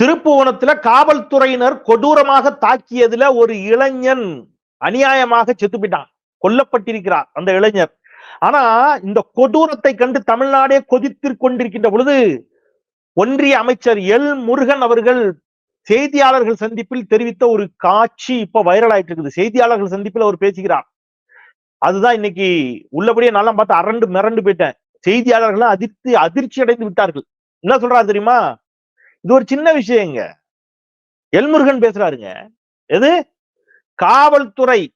திருப்புவனத்துல காவல்துறையினர் கொடூரமாக தாக்கியதுல ஒரு இளைஞன் அநியாயமாக செத்து போயிட்டான். கொல்லப்பட்டிருக்கிறார் அந்த இளைஞர். ஆனா இந்த கொடூரத்தை கண்டு தமிழ்நாடே கொதித்து கொண்டிருக்கின்ற பொழுது ஒன்றிய அமைச்சர் எல். முருகன் அவர்கள் செய்தியாளர்கள் சந்திப்பில் தெரிவித்த ஒரு காட்சி இப்ப வைரல் ஆயிட்டு இருக்குது. செய்தியாளர்கள் சந்திப்பில் அவர் பேசுகிறார். அதுதான் இன்னைக்கு உள்ளபடியே நல்லா பார்த்து அரண்டு மிரண்டு போயிட்டேன். செய்தியாளர்கள் அதிர்ச்சி அதிர்ச்சி அடைந்து விட்டார்கள். என்ன சொல்றாரு தெரியுமா? இது ஒரு சின்ன விஷயங்க. எல்முருகன் பேசுறாருங்க. எது? காவல்துறை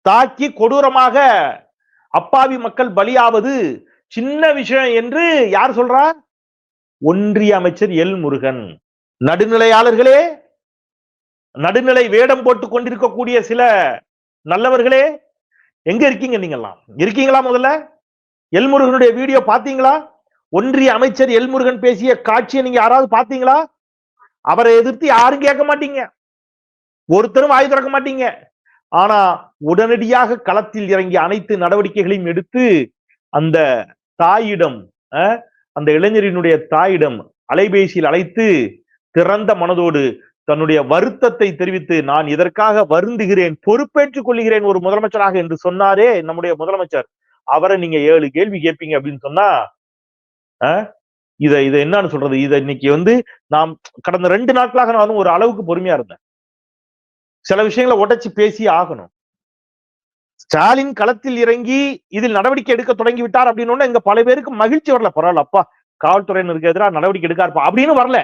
தாக்கி கொடூரமாக அப்பாவி மக்கள் பலியாவது சின்ன விஷயம் என்று யார் சொல்றா? ஒன்றிய அமைச்சர் எல் முருகன் நடுநிலையாளர்களே நடுநிலை வேடம் போட்டு கொண்டிருக்கக்கூடிய சில நல்லவர்களே எங்க இருக்கீங்க நீங்கெல்லாம்? இருக்கீங்களா முதல்ல? எல்முருகனுடைய வீடியோ பாத்தீங்களா ஒன்றிய அமைச்சர் எல்முருகன் பேசிய காட்சியை நீங்க யாராவது பாத்தீங்களா அவரை எதிர்த்து யாரும் கேட்க மாட்டீங்க. ஒருத்தரும் வாய் திறக்க மாட்டீங்க. ஆனா உடனடியாக களத்தில் இறங்கி அனைத்து நடவடிக்கைகளையும் எடுத்து அந்த தாயிடம் அந்த இளைஞரினுடைய தாயிடம் அலைபேசியில் அழைத்து திறந்த மனதோடு தன்னுடைய வருத்தத்தை தெரிவித்து நான் இதற்காக வருந்துகிறேன் பொறுப்பேற்றுக் கொள்கிறேன் ஒரு முதலமைச்சராக என்று சொன்னாரே நம்முடைய முதலமைச்சர். அவரை நீங்க ஏழு கேள்வி கேட்பீங்க அப்படின்னு சொன்னா இத இத என்னன்னு சொல்றது? இத இன்னைக்கு வந்து நாம் கடந்த ரெண்டு நாட்களாக நான் வந்து ஒரு அளவுக்கு பொறுமையா இருந்தேன். சில விஷயங்களை உடைச்சு பேசி ஆகணும். ஸ்டாலின் களத்தில் இறங்கி இதில் நடவடிக்கை எடுக்க தொடங்கி விட்டார் அப்படின்னு இங்க பல பேருக்கு மகிழ்ச்சி வரல. பரவாயில்ல அப்பா காவல்துறையினருக்கு எதிராக நடவடிக்கை எடுக்காருப்பா அப்படின்னு வரல.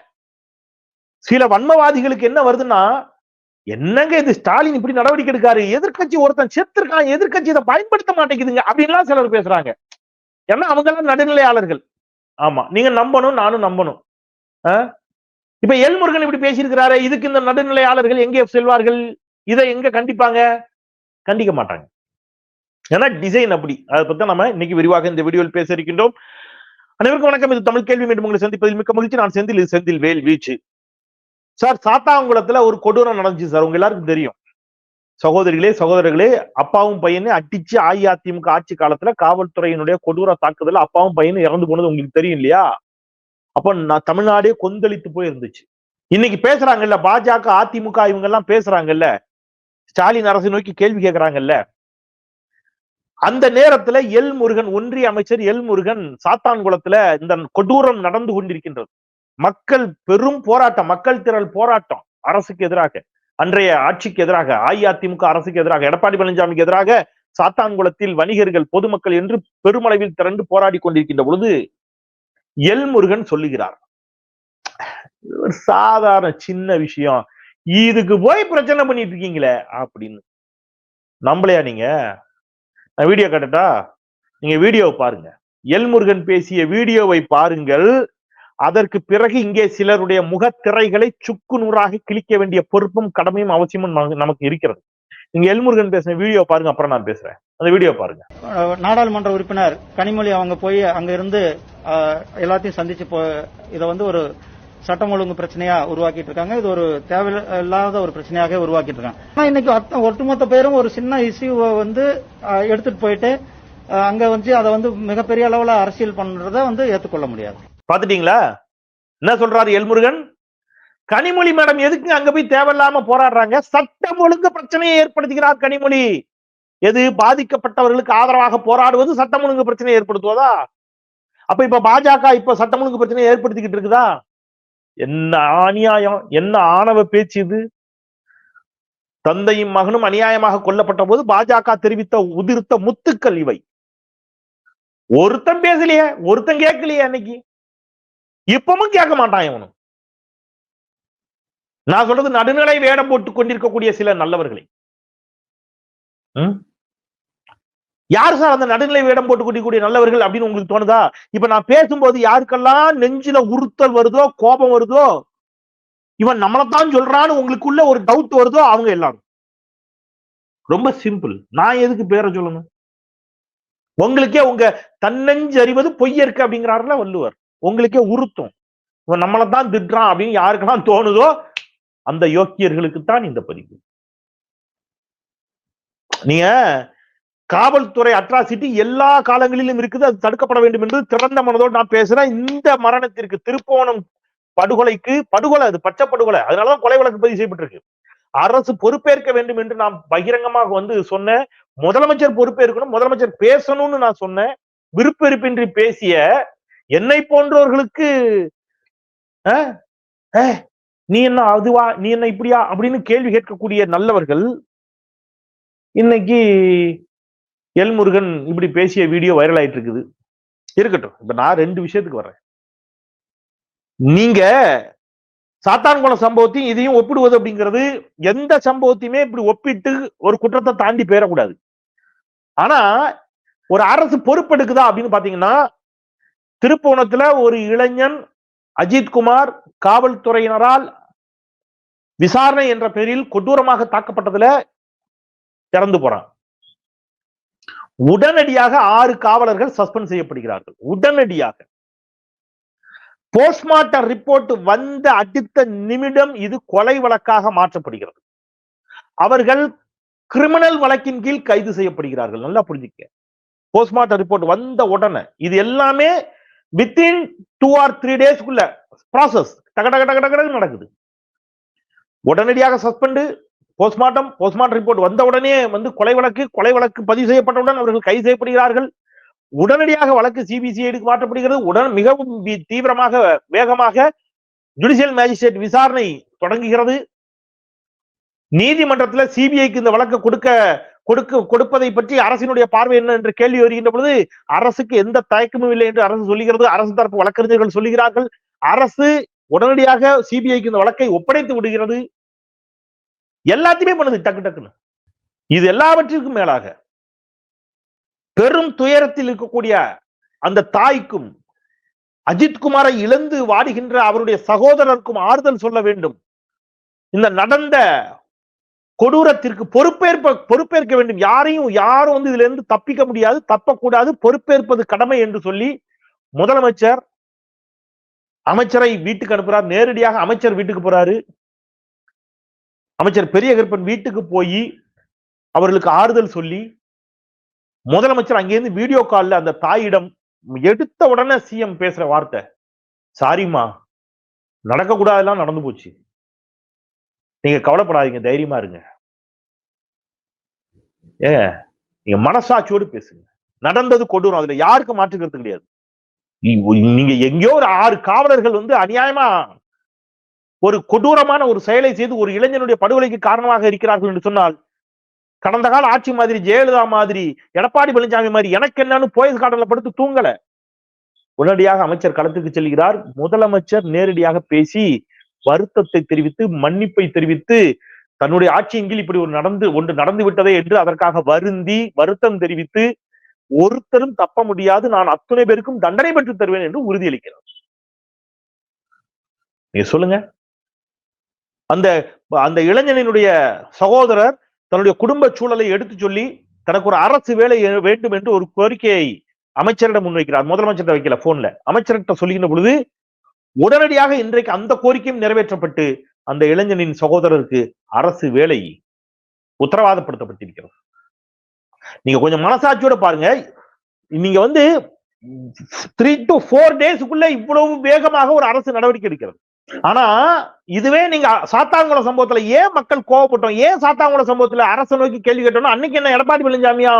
சில வன்மவாதிகளுக்கு என்ன வருதுன்னா என்னங்க இது? ஸ்டாலின் இப்படி நடவடிக்கை எடுக்காரு. எதிர்கட்சி ஒருத்தன் செத்துருக்கான். எதிர்க்கட்சி இதை பயன்படுத்த மாட்டேங்குதுங்க அப்படின்லாம் சிலர் பேசுறாங்க. ஏன்னா அவங்க எல்லாம் நடுநிலையாளர்கள். ஆமா. நீங்க நம்பணும் நானும் நம்பணும். ஆ? இப்ப எல்முருகன் இப்படி பேசியிருக்கிறாரு இதுக்கு இந்த நடுநிலையாளர்கள் எங்கே செல்வார்கள்? இதை எங்க கண்டிப்பாங்க? கண்டிக்க மாட்டாங்க. ஏன்னா டிசைன் அப்படி. அதை பத்தி நம்ம இன்னைக்கு விரிவாக இந்த வீடியோவில் பேச இருக்கின்றோம். அனைவருக்கும் வணக்கம். இது தமிழ் கேள்வி மீண்டும் உங்களை சந்திப்பதில் மிக்க மகிழ்ச்சி. நான் செந்தில் இது செந்தில் வேல் வீச்சு. சார் சாத்தாங்குளத்துல ஒரு கொடூரம் நடந்துச்சு சார். உங்க எல்லாருக்கும் தெரியும். சகோதரிகளே சகோதரர்களே அப்பாவும் பையனே அடிச்சு அஇஅதிமுக ஆட்சி காலத்துல காவல்துறையினுடைய கொடூர தாக்குதல் அப்பாவும் பையனும் இறந்து போனது உங்களுக்கு தெரியும் இல்லையா? அப்ப நான் தமிழ்நாடே கொந்தளித்து போயிருந்துச்சு. இன்னைக்கு பேசுறாங்கல்ல பாஜக அதிமுக இவங்க எல்லாம் பேசுறாங்கல்ல ஸ்டாலின் அரசை நோக்கி கேள்வி கேட்கறாங்கல்ல அந்த நேரத்துல எல் முருகன் ஒன்றிய அமைச்சர் எல் முருகன் சாத்தான்குளத்துல இந்த கொடூரம் நடந்து கொண்டிருக்கின்றது. மக்கள் பெரும் போராட்டம் மக்கள் திரள் போராட்டம் அரசுக்கு எதிராக. அன்றைய ஆட்சிக்கு எதிராக அஇஅதிமுக அரசுக்கு எதிராக எடப்பாடி பழனிசாமிக்கு எதிராக சாத்தான்குளத்தில் வணிகர்கள் பொதுமக்கள் என்று பெருமளவில் திரண்டு போராடி கொண்டிருக்கின்ற பொழுது எல் முருகன் சொல்லுகிறார். ஒரு சாதாரண சின்ன விஷயம். இதுக்கு போய் பிரச்சனை பண்ணிட்டு இருக்கீங்களே அப்படின்னு. நம்பலையா நீங்க? நான் வீடியோ கட்டட்டா? நீங்க வீடியோவை பாருங்க. எல் முருகன் பேசிய வீடியோவை பாருங்கள். அதற்கு பிறகு இங்கே சிலருடைய முகத்திரைகளை சுக்கு நூறாக கிழிக்க வேண்டிய பொறுப்பும் கடமையும் அவசியமும் நமக்கு- இருக்கிறது. நீங்க எல்முருகன் பேசின வீடியோ பாருங்க அப்புறம் நான் பேசுறேன். அந்த வீடியோ பாருங்க. நாடாளுமன்ற உறுப்பினர் கனிமொழி அவங்க போய் அங்க இருந்து எல்லாத்தையும் சந்திச்சு போ இதை வந்து ஒரு சட்டம் ஒழுங்கு பிரச்சனையா உருவாக்கிட்டு இருக்காங்க. இது ஒரு தேவையில்லாத ஒரு பிரச்சனையாக உருவாக்கிட்டு இருக்காங்க. ஆனா இன்னைக்கு ஒட்டுமொத்த பேரும் ஒரு சின்ன இஷ்யூவை வந்து எடுத்துட்டு போயிட்டு அங்க வந்து அதை வந்து மிகப்பெரிய அளவுல அரசியல் பண்றதை வந்து ஏத்துக்கொள்ள முடியாது. பாத்துட்டீங்களா என்ன சொல்றாரு எல்முருகன்? கனிமொழி மேடம் எதுக்கு அங்க போய் தேவையில்லாம போராடுறாங்க? சட்டம் ஒழுங்கு பிரச்சனையை ஏற்படுத்துகிறார் கனிமொழி. எது? பாதிக்கப்பட்டவர்களுக்கு ஆதரவாக போராடுவது சட்டம் ஒழுங்கு பிரச்சனையை ஏற்படுத்துவதா? அப்ப இப்ப பாஜக இப்ப சட்டம் ஒழுங்கு பிரச்சனையை ஏற்படுத்திக்கிட்டு இருக்குதா? என்ன அநியாயம்? என்ன ஆணவ பேச்சு இது? தந்தையும் மகனும் அநியாயமாக கொல்லப்பட்ட போது பாஜக தெரிவித்த உதிர்த்த முத்துக்கள் இவை. ஒருத்தன் பேசலையே ஒருத்தன் கேட்கலையே அன்னைக்கு. இப்பவும் கேட்க மாட்டான் இவனும். நான் சொல்றது நடுநிலை வேடம் போட்டுக் கொண்டிருக்கக்கூடிய சில நல்லவர்களை. யார் சார் அந்த நடுநிலை வேடம் போட்டு கொண்டிருக்கக்கூடிய நல்லவர்கள் அப்படின்னு உங்களுக்கு தோணுதா? இப்ப நான் பேசும்போது யாருக்கெல்லாம் நெஞ்சில உறுத்தல் வருதோ கோபம் வருதோ இவன் நம்மளைத்தான் சொல்றான்னு உங்களுக்குள்ள ஒரு டவுட் வருதோ அவங்க எல்லாரும். ரொம்ப சிம்பிள் நான் எதுக்கு பேரை சொல்லணும்? உங்களுக்கே உங்க தன்னஞ்சு அறிவது பொய்யருக்கு அப்படிங்கிறாருல வள்ளுவர். உங்களுக்கே உறுத்தும். இவன் நம்மளைத்தான் திட்டுறான் அப்படின்னு யாருக்கெல்லாம் தோணுதோ அந்த யோக்கியர்களுக்கு தான் இந்த பதிவு. நீங்க காவல்துறை அட்ராசிட்டி எல்லா காலங்களிலும் இருக்குது அது தடுக்கப்பட வேண்டும் என்று திறந்த மனதோடு நான் பேசுறேன். இந்த மரணத்திற்கு திருப்போணம் படுகொலைக்கு படுகொலை அது பச்சை படுகொலை. அதனாலதான் கொலை வழக்கு பதிவு செய்யப்பட்டிருக்கு. அரசு பொறுப்பேற்க வேண்டும் என்று நான் பகிரங்கமாக வந்து சொன்னேன். முதலமைச்சர் பொறுப்பேற்கணும் முதலமைச்சர் பேசணும்னு நான் சொன்னேன். விருப்பெருப்பின்றி பேசிய என்னை போன்றவர்களுக்கு நீ என்ன அதுவா நீ என்ன இப்படியா அப்படின்னு கேள்வி கேட்கக்கூடிய நல்லவர்கள் இன்னைக்கு எல் முருகன் இப்படி பேசிய வீடியோ வைரல் ஆயிட்டு இருக்குது இருக்கட்டும் இப்ப நான் ரெண்டு விஷயத்துக்கு வர்றேன். நீங்க சாத்தான்குளம் சம்பவத்தையும் இதையும் ஒப்பிடுவது அப்படிங்கிறது எந்த சம்பவத்தையுமே இப்படி ஒப்பிட்டு ஒரு குற்றத்தை தாண்டி போயிடக்கூடாது. ஆனா ஒரு அரசு பொறுப்பெடுக்குதா அப்படின்னு பாத்தீங்கன்னா திருப்புவனத்துல ஒரு இளைஞன் அஜித்குமார் காவல்துறையினரால் விசாரணை என்ற பெயரில் கொடூரமாக தாக்கப்பட்டதுல இறந்து போறான். உடனடியாக ஆறு காவலர்கள் சஸ்பெண்ட் செய்யப்படுகிறார்கள். உடனடியாக. போஸ்ட்மார்ட்டம் ரிப்போர்ட் வந்த அடுத்த நிமிடம் இது கொலை வழக்காக மாற்றப்படுகிறது. அவர்கள் கிரிமினல் வழக்கின் கீழ் கைது செய்யப்படுகிறார்கள். நல்லா புரிஞ்சுக்க. போஸ்ட்மார்ட்டம் ரிப்போர்ட் வந்த உடனே இது எல்லாமே வித்தின் டூ ஆர் த்ரீ டேஸ்க்குள்ள ப்ராசஸ் டக டக டக டக நடக்குது. உடனடியாக சஸ்பெண்டு போஸ்ட்மார்ட்டம் போஸ்ட்மார்ட்டம் ரிப்போர்ட் வந்த உடனே வந்து கொலை வழக்கு கொலை வழக்கு பதிவு செய்யப்பட்டவுடன் அவர்கள் கைது செய்யப்படுகிறார்கள். உடனடியாக வழக்கு சிபிசிஐடிக்கு மாற்றப்படுகிறது. உடன் மிகவும் தீவிரமாக வேகமாக ஜுடிஷியல் மேஜிஸ்ட்ரேட் விசாரணை தொடங்குகிறது. நீதிமன்றத்தில் சிபிஐக்கு இந்த வழக்கு கொடுக்க கொடுக்க கொடுப்பதை பற்றி அரசினுடைய பார்வை என்ன என்று கேள்வி வருகின்ற பொழுது அரசுக்கு எந்த தயக்கமும் இல்லை என்று அரசு சொல்லுகிறது. அரசு தரப்பு வழக்கறிஞர்கள் சொல்லுகிறார்கள். அரசு உடனடியாக சிபிஐக்கு இந்த வழக்கை ஒப்படைத்து விடுகிறது. எல்லாத்தையுமே பண்ணுது டக்கு டக்குன்னு. இது எல்லாவற்றிற்கும் மேலாக பெரும் துயரத்தில் இருக்கக்கூடிய அந்த தாய்க்கும் அஜித்குமாரை இழந்து வாடுகின்ற அவருடைய சகோதரருக்கும் ஆறுதல் சொல்ல வேண்டும். இந்த நடந்த கொடூரத்திற்கு பொறுப்பேற்ப பொறுப்பேற்க வேண்டும். யாரையும் யாரும் வந்து இதுல இருந்து தப்பிக்க முடியாது தப்பக்கூடாது பொறுப்பேற்பது கடமை என்று சொல்லி முதலமைச்சர் அமைச்சரை வீட்டுக்கு அனுப்புறார். நேரடியாக அமைச்சர் வீட்டுக்கு போறாரு. அமைச்சர் பெரிய கருப்பன் வீட்டுக்கு போய் அவர்களுக்கு ஆறுதல் சொல்லி முதலமைச்சர் அங்கேருந்து வீடியோ காலில் அந்த தாயிடம் எடுத்த உடனே சிஎம் பேசுற வார்த்தை சாரிம்மா நடக்கக்கூடாதெல்லாம் நடந்து போச்சு. நீங்க கவலைப்படாதீங்க தைரியமா இருங்க. ஏ நீங்க மனசாட்சியோடு பேசுங்க. நடந்தது கொடூரம் அதுல யாருக்கும் மாற்றுக்கிறது கிடையாது. நீங்க எங்கேயோ ஒரு ஆறு காவலர்கள் வந்து அநியாயமா ஒரு கொடூரமான ஒரு செயலை செய்து ஒரு இளைஞனுடைய படுகொலைக்கு காரணமாக இருக்கிறார்கள் என்று சொன்னால் கடந்த கால ஆட்சி மாதிரி ஜெயலலிதா மாதிரி எடப்பாடி பழனிசாமி மாதிரி எனக்கு என்னன்னு போயஸ் கார்டன்ல படுத்து தூங்கல. உடனடியாக அமைச்சர் களத்துக்கு செல்கிறார். முதலமைச்சர் நேரடியாக பேசி வருத்தத்தை தெரிவித்து மன்னிப்பை தெரிவித்து தன்னுடைய ஆட்சியின் கீழ் இப்படி ஒரு நடந்து ஒன்று நடந்து விட்டதே என்று அதற்காக வருந்தி வருத்தம் தெரிவித்து ஒருத்தரும் தப்ப முடியாது நான் அத்தனை பேருக்கும் தண்டனை பெற்று தருவேன் என்று உறுதியளிக்கிறார். நீங்க சொல்லுங்க. அந்த அந்த இளைஞனினுடைய சகோதரர் தன்னுடைய குடும்ப சூழலை எடுத்து சொல்லி தனக்கு ஒரு அரசு வேலை வேண்டும் என்று ஒரு கோரிக்கையை அமைச்சரிடம் முன்வைக்கிறார். முதலமைச்சர்கிட்ட வைக்கல போன்ல அமைச்சர்கிட்ட சொல்லுகின்ற பொழுது உடனடியாக இன்றைக்கு அந்த கோரிக்கையும் நிறைவேற்றப்பட்டு அந்த இளைஞனின் சகோதரருக்கு அரசு வேலை உத்தரவாதப்படுத்தப்பட்டிருக்கிறது. நீங்க கொஞ்சம் மனசாட்சியோட பாருங்க. நீங்க வந்து த்ரீ டு ஃபோர் டேஸ்க்குள்ள இவ்வளவு வேகமாக ஒரு அரசு நடவடிக்கை எடுக்கிறது. ஆனா இதுவே நீங்க சாத்தாங்குளம் சம்பவத்துல ஏன் மக்கள் கோவப்பட்டோம்? ஏன் சாத்தாங்குளம் சம்பவத்துல அரசு நோக்கி கேள்வி கேட்டோம்னா அன்னைக்கு என்ன எடப்பாடி பழனிசாமியா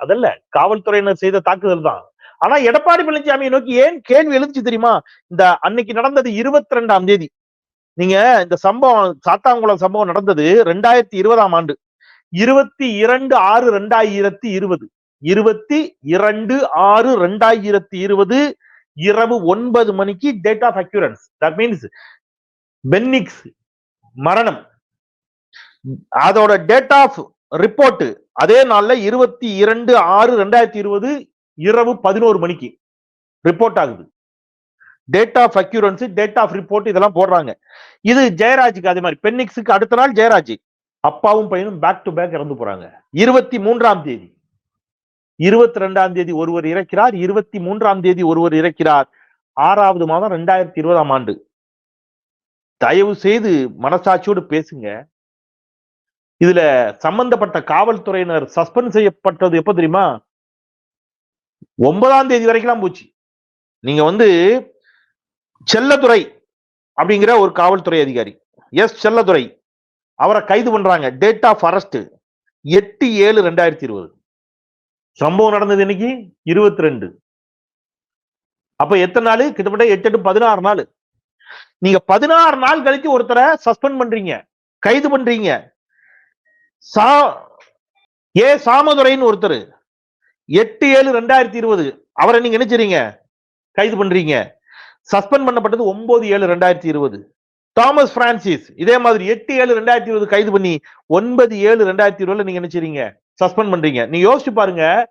அதல்ல காவல்துறையினர் செய்த தாக்குதல் தான். ஆனா எடப்பாடி பழனிசாமியை நோக்கி ஏன் கேள்வி எழுந்துச்சு தெரியுமா? இந்த அன்னைக்கு நடந்தது இருபத்தி ரெண்டாம் தேதி. நீங்க இந்த சம்பவம் சாத்தாங்குளம் சம்பவம் நடந்தது ரெண்டாயிரத்தி இருபதாம் ஆண்டு. இருபத்தி இரண்டு ஆறு ரெண்டாயிரத்தி இருபது. இருபத்தி இரண்டு ஆறு ரெண்டாயிரத்தி இருபது இரவு ஒன்பது மணிக்கு date of occurrence that means Bennix மரணம். அதோட டேட் ஆஃப் ரிப்போர்ட் அதே நாள்ல இருபத்தி இரண்டு ஆறு ரெண்டாயிரத்தி இருபது இரவு பதினோரு மணிக்கு ரிப்போர்ட் ஆகுது. Date of occurrence date of report இதெல்லாம் போடுறாங்க. இது ஜெயராஜுக்கு அதே மாதிரி பென்னிக்ஸுக்கு அடுத்த நாள் ஜெயராஜ். அப்பாவும் பையனும் பேக் டு பேக் இறந்து போறாங்க. இருபத்தி மூன்றாம் தேதி. இருபத்தி ரெண்டாம் தேதி ஒருவர் இறக்கிறார் இருபத்தி மூன்றாம் தேதி ஒருவர் இறக்கிறார். ஆறாவது மாதம் ரெண்டாயிரத்தி இருபதாம் ஆண்டு. தயவு செய்து மனசாட்சியோடு பேசுங்க. இதுல சம்பந்தப்பட்ட காவல்துறையினர் சஸ்பெண்ட் செய்யப்பட்டது எப்ப தெரியுமா? ஒன்பதாம் தேதி வரைக்கும் போச்சு. நீங்க வந்து செல்லத்துறை அப்படிங்கிற ஒரு காவல்துறை அதிகாரி எஸ் செல்லதுரை அவரை கைது பண்றாங்க. டேட் ஆஃப் அரெஸ்ட் எட்டு ஏழு ரெண்டாயிரத்தி இருபது. சம்பவம் நடந்தது இன்னைக்கு இருபத்தி ரெண்டு அப்ப எத்தனை நாள்? கிட்டத்தட்ட எட்டு எட்டு பதினாறு நாள். நீங்க பதினாறு நாள் கழிச்சு ஒருத்தரை சஸ்பெண்ட் பண்றீங்க. கைது பண்றீங்க. சா ஏ சாமதுரைன்னு ஒருத்தர் எட்டு ஏழு ரெண்டாயிரத்தி இருபது. அவரை நீங்க நினைச்சீங்க கைது பண்றீங்க. சஸ்பெண்ட் பண்ணப்பட்டது ஒன்பது ஏழு ரெண்டாயிரத்தி இருபது. தாமஸ் பிரான்சிஸ் இதே மாதிரி எட்டு ஏழு ரெண்டாயிரத்தி இருபது கைது பண்ணி ஒன்பது ஏழு ரெண்டாயிரத்தி இருபதுல நீங்க நினைச்சீங்க சஸ்பெண்ட் பண்றீங்க. நீங்க யோசிச்சு பாருங்க.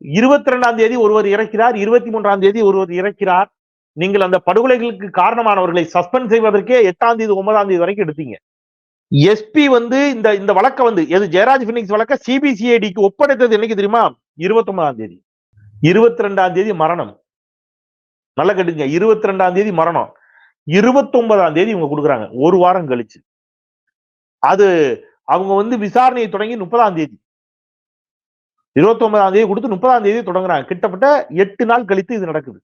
இருபத்தி ரெண்டாம் தேதி ஒருவர் இறக்கிறார் இருபத்தி மூன்றாம் தேதி ஒருவர் இறக்கிறார். நீங்கள் அந்த படுகொலைகளுக்கு காரணமானவர்களை சஸ்பெண்ட் செய்வதற்கே எட்டாம் தேதி ஒன்பதாம் தேதி வரைக்கும் எடுத்தீங்க. எஸ்பி வந்து இந்த இந்த வழக்க வந்து எது ஜெயராஜ் பினிக்ஸ் வழக்க சிபிசிஐடிக்கு ஒப்படைத்தது என்னைக்கு தெரியுமா? இருபத்தி ஒன்பதாம் தேதி. இருபத்தி ரெண்டாம் தேதி மரணம். நல்லா கேட்டுங்க இருபத்தி ரெண்டாம் தேதி மரணம். இருபத்தி ஒன்பதாம் தேதி இவங்க கொடுக்குறாங்க. ஒரு வாரம் கழிச்சு. அது அவங்க வந்து விசாரணையை தொடங்கி முப்பதாம் தேதி. இருபத்தி ஒன்பதாம் தேதி கொடுத்து முப்பதாம் தேதி தொடங்குறாங்க. கிட்டத்தட்ட எட்டு நாள் கழித்து இது நடக்குது.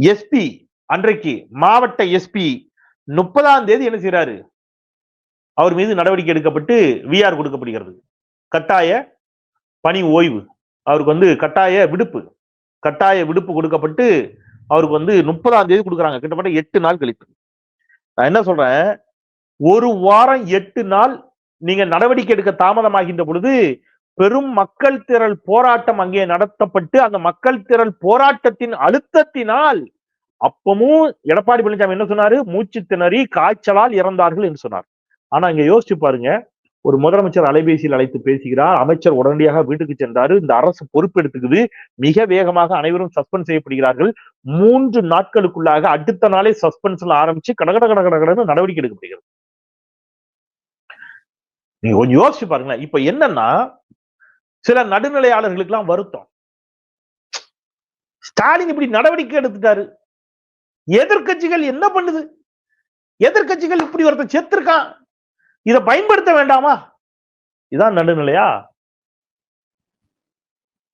எஸ்பி அன்றைக்கு மாவட்ட எஸ்பி முப்பதாம் தேதி என்ன செய்யறாரு அவர் மீது நடவடிக்கை எடுக்கப்பட்டு விஆர் கொடுக்கப்படுகிறது. கட்டாய பணி ஓய்வு. அவருக்கு வந்து கட்டாய விடுப்பு. கட்டாய விடுப்பு கொடுக்கப்பட்டு அவருக்கு வந்து முப்பதாம் தேதி கொடுக்குறாங்க. கிட்டத்தட்ட எட்டு நாள் கழித்து. நான் என்ன சொல்றேன்? ஒரு வாரம் எட்டு நாள் நீங்க நடவடிக்கை எடுக்க தாமதமாகின்ற பொழுது பெரும் மக்கள் திரள் போராட்டம் அங்கே நடத்தப்பட்டு அந்த மக்கள் திரள் போராட்டத்தின் அழுத்தத்தினால் அப்பமும் எடப்பாடி பழனிசாமி என்ன சொன்னாரு? மூச்சு திணறி காய்ச்சலால் இறந்தார்கள் என்று சொன்னார். ஆனா இங்க யோசிச்சு பாருங்க. ஒரு முதலமைச்சர் அலைபேசியில் அழைத்து பேசுகிறார். அமைச்சர் உடனடியாக வீட்டுக்கு சென்றாரு. இந்த அரசு பொறுப்பெடுத்துக்குது. மிக வேகமாக அனைவரும் சஸ்பெண்ட் செய்யப்படுகிறார்கள். மூன்று நாட்களுக்குள்ளாக அடுத்த நாளே சஸ்பென்ஸ்ல ஆரம்பிச்சு கடகட கடகட கடன்னு நடவடிக்கை எடுக்கப்படுகிறது. நீங்க கொஞ்சம் யோசிச்சு பாருங்களேன். இப்ப என்னன்னா சில நடுநிலையாளர்களுக்கு எல்லாம் வருத்தம். ஸ்டாலின் இப்படி நடவடிக்கை எடுத்துட்டாரு. எதிர்கட்சிகள் என்ன பண்ணுது? எதிர்கட்சிகள் இப்படி ஒருத்தன் செத்துருக்கான் இதை பயன்படுத்த வேண்டாமா? இதான் நடுநிலையா?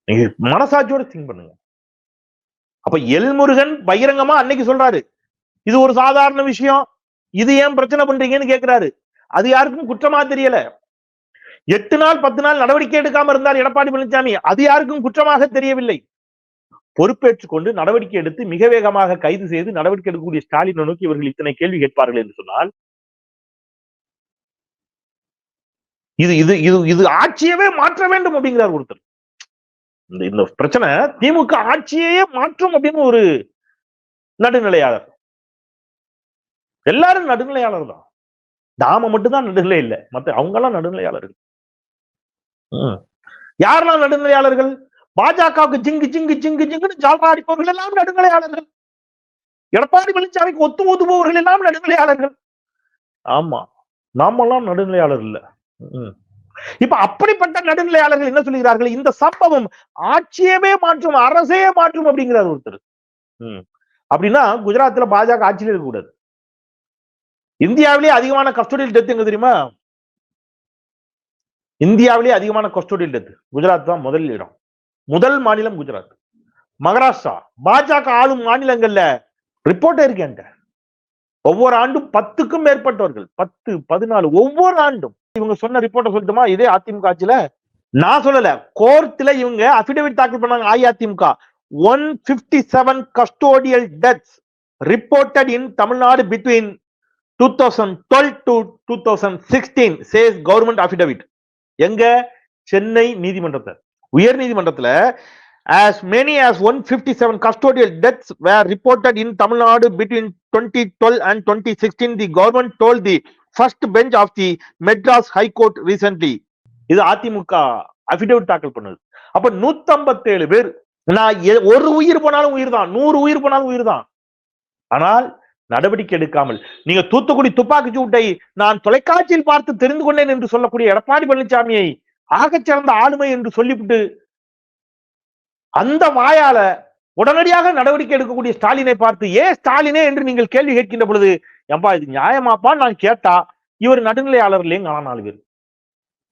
நீங்க மனசாட்சியோட திங்க் பண்ணுங்க. அப்ப எல்முருகன் பகிரங்கமா அன்னைக்கு சொல்றாரு இது ஒரு சாதாரண விஷயம் இது ஏன் பிரச்சனை பண்றீங்கன்னு கேக்குறாரு. அது யாருக்கும் குற்றமா தெரியல. எட்டு நாள் பத்து நாள் நடவடிக்கை எடுக்காம இருந்தார் எடப்பாடி பழனிசாமி அது யாருக்கும் குற்றமாக தெரியவில்லை. பொறுப்பேற்றுக் கொண்டு நடவடிக்கை எடுத்து மிக வேகமாக கைது செய்து நடவடிக்கை எடுக்கக்கூடிய ஸ்டாலினை நோக்கி இவர்கள் இத்தனை கேள்வி கேட்பார்கள் என்று சொன்னால் இது இது இது இது ஆட்சியவே மாற்ற வேண்டும் அப்படிங்கிறார் ஒருத்தர். இந்த இந்த பிரச்சனை திமுக ஆட்சியையே மாற்றும் அப்படின்னு ஒரு நடுநிலையாளர். எல்லாரும் நடுநிலையாளர் தான். நாம மட்டும்தான் நடுநிலை இல்லை. மத்த அவங்க எல்லாம் நடுநிலையாளர்கள் யாரெல்லாம் நடுநிலையாளர்கள்? பாஜகவுக்கு ஜிங்கு ஜிங்கு ஜிங்கு ஜிங்குன்னு ஜால்ரா அடிப்பவர்கள் எல்லாம் நடுநிலையாளர்கள். எடப்பாடி பழனிசாமிக்கு ஒத்து ஊதுபவர்கள் எல்லாம் நடுநிலையாளர்கள். ஆமா நாமெல்லாம் நடுநிலையாளர் இல்ல. இப்ப அப்படிப்பட்ட நடுநிலையாளர்கள் என்ன சொல்கிறார்கள் இந்த சம்பவம் ஆட்சியவே மாற்றும் அரசே மாற்றும் அப்படிங்கிறார் ஒருத்தர். அப்படின்னா குஜராத்ல பாஜக ஆட்சியில இருக்கக்கூடாது. இந்தியாவிலே அதிகமான கஸ்டோடியல் டெத் எங்க தெரியுமா? இந்தியாவிலே அதிகமான கஸ்டோடியல் டெத் குஜராத் தான் முதல் இடம். முதல் மாநிலம் குஜராத். மகாராஷ்டிரா. பாஜக ஆளும் மாநிலங்கள்ல ரிப்போர்ட் இருக்கேன் ஒவ்வொரு ஆண்டும் பத்துக்கும் மேற்பட்டவர்கள் பத்து பதினாலு ஒவ்வொரு ஆண்டும் இவங்க சொன்ன ரிப்போர்ட்டை சொல்லட்டுமா? இதே அதிமுக ஆட்சியில? நான் சொல்லல. கோர்ட்ல இவங்க அபிடவிட் தாக்கல் பண்ணாங்க AIADMK. One fifty seven custodial deaths reported in Tamil Nadu between two thousand twelve to two thousand sixteen says government affidavit எங்க? சென்னை நீதிமன்றத்தை உயர் நீதிமன்றத்துல as many as 157 custodial deaths were reported in Tamil Nadu between 2012 and 2016 the government told the first bench of the Madras high court recently இது AIADMK affidavit தாக்கல் பண்ணுது. அப்ப 157 பேர் நான் எ- ஒரு உயிர் போனாலும் உயிர் தான் நூறு உயிர் போனாலும் உயிர் தான் ஆனால் நடவடிக்கை எடுக்காமல் நீங்க தூத்துக்குடி துப்பாக்கி சூட்டை நான் தொலைக்காட்சியில் பார்த்து தெரிந்து கொண்டேன் என்று சொல்லக்கூடிய எடப்பாடி பழனிசாமியை ஆகச்சிறந்த ஆளுமை என்று சொல்லிவிட்டு அந்த வாயால உடனடியாக நடவடிக்கை எடுக்கக்கூடிய ஸ்டாலினை பார்த்து ஏ ஸ்டாலினே? என்று நீங்கள் கேள்வி கேட்கின்ற பொழுது ஏம்பா இது நியாயமாப்பா நான் கேட்டா இவர் நடுநிலையாளர் இல்லைங்க நாலு பேர்.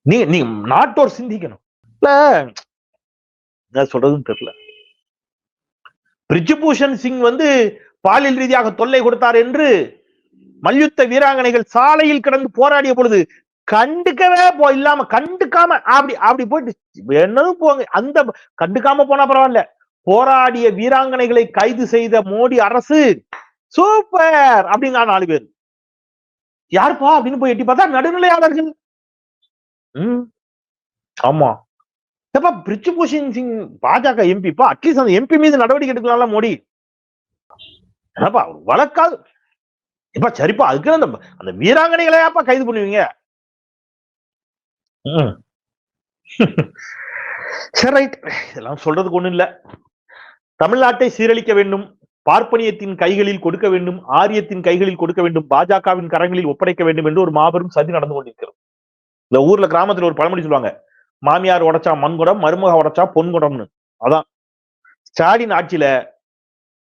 நீ நீ நாட்டோர் சிந்திக்கணும். இல்ல என்ன சொல்றதுன்னு தெரியல. பிரிஜிபூஷன் சிங் வந்து பாலியல் ரீதியாக தொல்லை கொடுத்தார் என்று மல்யுத்த வீராங்கனைகள் சாலையில் கிடந்து போராடிய பொழுது கண்டுக்கவே போ இல்லாம கண்டுக்காம அப்படி அப்படி போயிட்டு என்னதும் போங்க அந்த கண்டுக்காம போனா பரவாயில்ல. போராடிய வீராங்கனைகளை கைது செய்த மோடி அரசு சூப்பர்! அப்படிங்க நாலு பேர். யாருப்பா? அப்படின்னு போய் எட்டி பார்த்தா நடுநிலையாளர்கள். ம். ஆமா. ஏப்பா பிரிச்சுபூஷன் சிங் பாஜக எம்பிப்பா? அட்லீஸ்ட் அந்த எம்பி மீது நடவடிக்கை எடுக்கலாம்ல மோடி. என்னப்பா வழக்காது. இப்ப சரிப்பா அதுக்கு அந்த அந்த வீராங்கனைகளையாப்பா கைது பண்ணுவீங்க. சரி ரைட் இதெல்லாம் சொல்றதுக்கு ஒண்ணும் இல்ல. தமிழ்நாட்டை சீரழிக்க வேண்டும். பார்ப்பனியத்தின் கைகளில் கொடுக்க வேண்டும் ஆரியத்தின் கைகளில் கொடுக்க வேண்டும் பாஜகவின் கரங்களில் ஒப்படைக்க வேண்டும் என்று ஒரு மாபெரும் சதி நடந்து கொண்டிருக்கிறது. இந்த ஊர்ல கிராமத்துல ஒரு பழமொழி சொல்லுவாங்க மாமியார் உடைச்சா மண்குடம் மருமக உடைச்சா பொன்குடம்னு. அதான். ஸ்டாலின் ஆட்சியில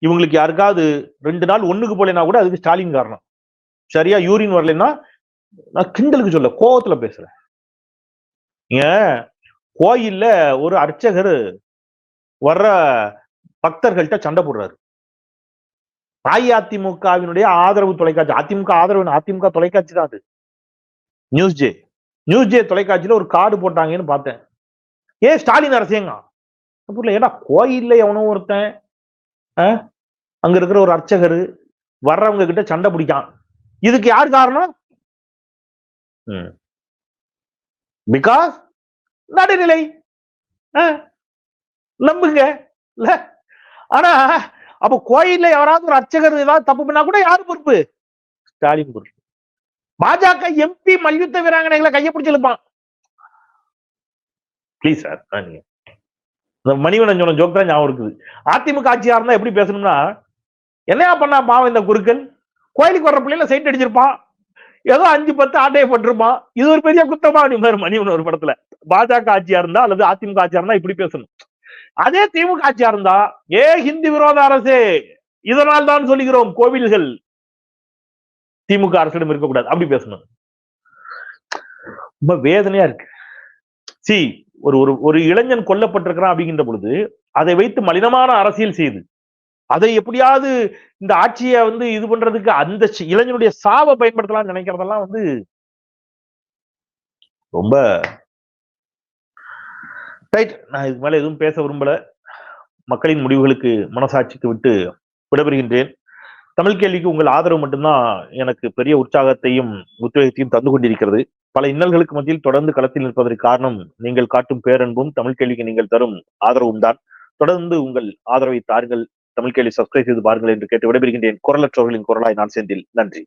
இவங்களுக்கு யாருக்காவது ரெண்டு நாள் ஒண்ணுக்கு போலனா கூட அதுக்கு ஸ்டாலின் காரணம். சரியா யூரின் வரலைன்னா நான் கிண்டலுக்கு சொல்ல கோவத்துல பேசுறேன். ஏன் கோயில்ல ஒரு அர்ச்சகர் வர்ற பக்தர்கள்ட்ட சண்டை போடுறாரு. அஇஅதிமுகவினுடைய ஆதரவு தொலைக்காட்சி. அதிமுக ஆதரவு அதிமுக தொலைக்காட்சி தான் அது. நியூஸ் ஜே நியூஸ் ஜே தொலைக்காட்சியில ஒரு கார்டு போட்டாங்கன்னு பார்த்தேன். ஏன் ஸ்டாலின் அரசியங்க புரியல ஏடா கோயில்ல எவனோ ஒருத்தன் ஆ? அங்க இருக்கிற ஒரு அர்ச்சகர் வர்றவங்க கிட்ட சண்டை பிடிக்கான். இதுக்கு யார் காரணம்? பிகாஸ் நடுநிலை. ஆ, நம்புங்க. ஆனா அப்ப கோயில்ல யாராவது ஒரு அர்ச்சகர் ஏதாவது தப்பு பண்ணா கூட யாரு பொறுப்பு? ஸ்டாலின் பொறுப்பு. பாஜக எம்பி மல்யுத்த வீராங்கனைகளை கையை பிடிச்சு ப்ளீஸ் சார் இந்த மணிவனன் சொன்ன ஜோக் தான் ஞாபகம் இருக்குது. அதிமுக ஆட்சியா இருந்தா எப்படி பேசணும்னா என்னையா பண்ணா பாவம் இந்த குருக்கள்? கோயிலுக்கு வர்ற பிள்ளைல சைட் அடிச்சிருப்பான். ஏதோ அஞ்சு பத்து ஆட்டையை போட்டிருப்பான். இது ஒரு பெரிய குத்தமா அப்படிம்பாரு மணிவன் ஒரு படத்துல. பாஜக ஆட்சியா இருந்தா அல்லது அதிமுக ஆட்சியா இருந்தா இப்படி பேசணும். அதே திமுக ஆட்சியா இருந்தா ஏ ஹிந்தி விரோத அரசே இதனால் தான் சொல்லுகிறோம் கோவில்கள் திமுக அரசிடம் இருக்கக்கூடாது. அப்படி பேசணும். ரொம்ப வேதனையா இருக்கு. சி ஒரு ஒரு ஒரு இளைஞன் கொல்லப்பட்டிருக்கிறான் அப்படிங்கின்ற பொழுது அதை வைத்து மலினமான அரசியல் செய்து அதை எப்படியாவது இந்த ஆட்சியை வந்து இது பண்றதுக்கு அந்த இளைஞனுடைய சாவை பயன்படுத்தலாம்னு நினைக்கிறதெல்லாம் வந்து ரொம்ப ரைட் நான் இதுக்கு மேலே எதுவும் பேச விரும்பல. மக்களின் முடிவுகளுக்கு மனசாட்சிக்கு விட்டு விடைபெறுகின்றேன். தமிழ் கேள்விக்கு உங்கள் ஆதரவு மட்டும்தான் எனக்கு பெரிய உற்சாகத்தையும் உத்வேகத்தையும் தந்து கொண்டிருக்கிறது. பல இன்னல்களுக்கு மத்தியில் தொடர்ந்து களத்தில் நிற்பதற்கு காரணம் நீங்கள் காட்டும் பேரன்பும் தமிழ் கேள்விக்கு நீங்கள் தரும் ஆதரவும் தான். தொடர்ந்து உங்கள் ஆதரவை தாருங்கள். தமிழ் கேள்வி சப்ஸ்கிரைப் செய்து பாருங்கள் என்று கேட்டு விடைபெறுகின்றேன். குரலற்றவர்களின் குரலாய் நான் செந்தில். நன்றி.